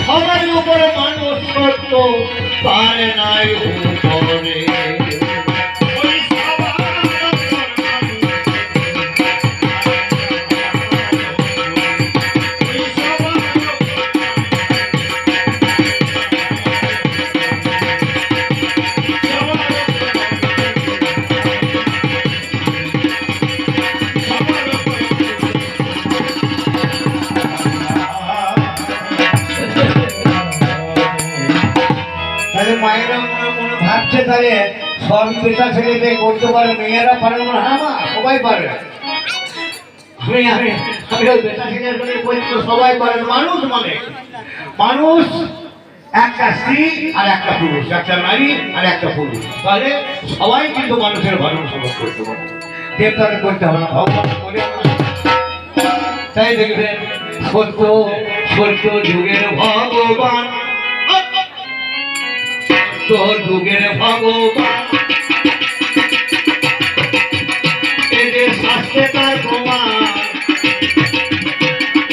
সবার উপর মানুষ করত পারে নাই উপরে মায়েরা মনে মনে তাহলে সব পেশা ছেলেতে করতে পারে, মেয়েরা পারে না হ্যাঁ মা, সবাই পারে। সবাই পারে মানুষ মানে। মানুষ একটা স্ত্রী আর একটা পুরুষ, একটা নারী আর একটা পুরুষ। তাহলে সবাই কিন্তু মানুষের ভালো সমাজ করতে পারে। দেবতাকে করতে হবে না ভগবান তাই দেখবেন, সত্য সত্য যুগের ভগবান তোর যুগের ভগবান এদের শাস্ত্রে তার প্রমাণ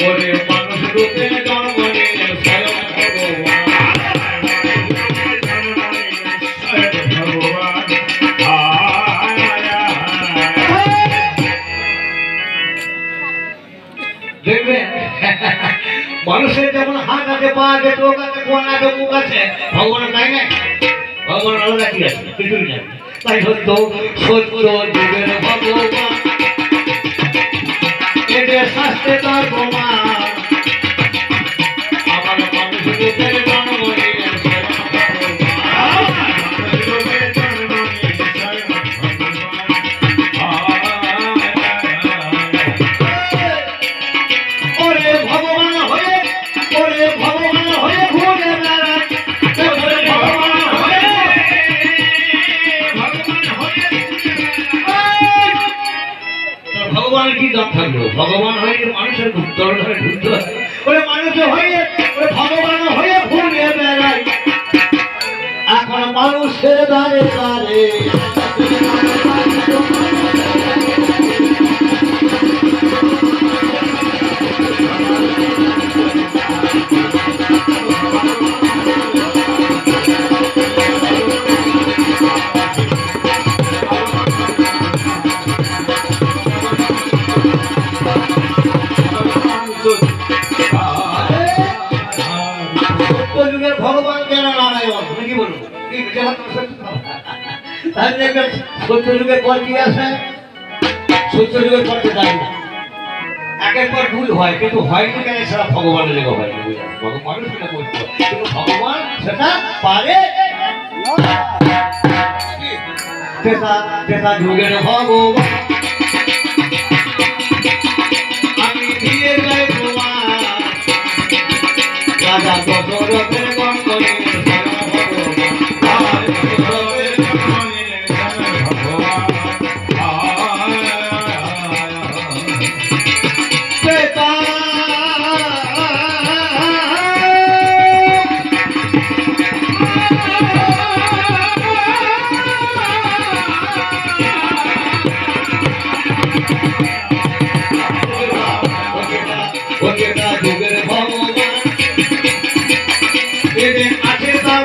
ওরে মানুষ রূপে জন্ম নিলেন স্বয়ং ভগবান দেখবেন মানুষের যেমন হাত আছে, পা আছে, চোখ আছে, কোন আছে, মুখ আছে ভগবানের তাই নাই ভগবানের আলাদা কি আছে? কিছুই নাই। তাই সত্য সত্য যুগের ভগবান। এদের শাস্তে তার প্রমাণ। আমার মানুষ ভগবান কি দম থাকল? ভগবান হয়ে মানুষের দল ধরে ঘুরতে হয় ওরে মানুষ হয়ে ওরে ভগবান হয়ে ঘুরে বেড়ায়। এখন মানুষের দ্বারে দ্বারে পর ভুল হয় কিন্তু হয়নি কেন সেটা হয় ভগবান। কিন্তু ভগবান সেটা পারে ভগবান দেবেন আখের তার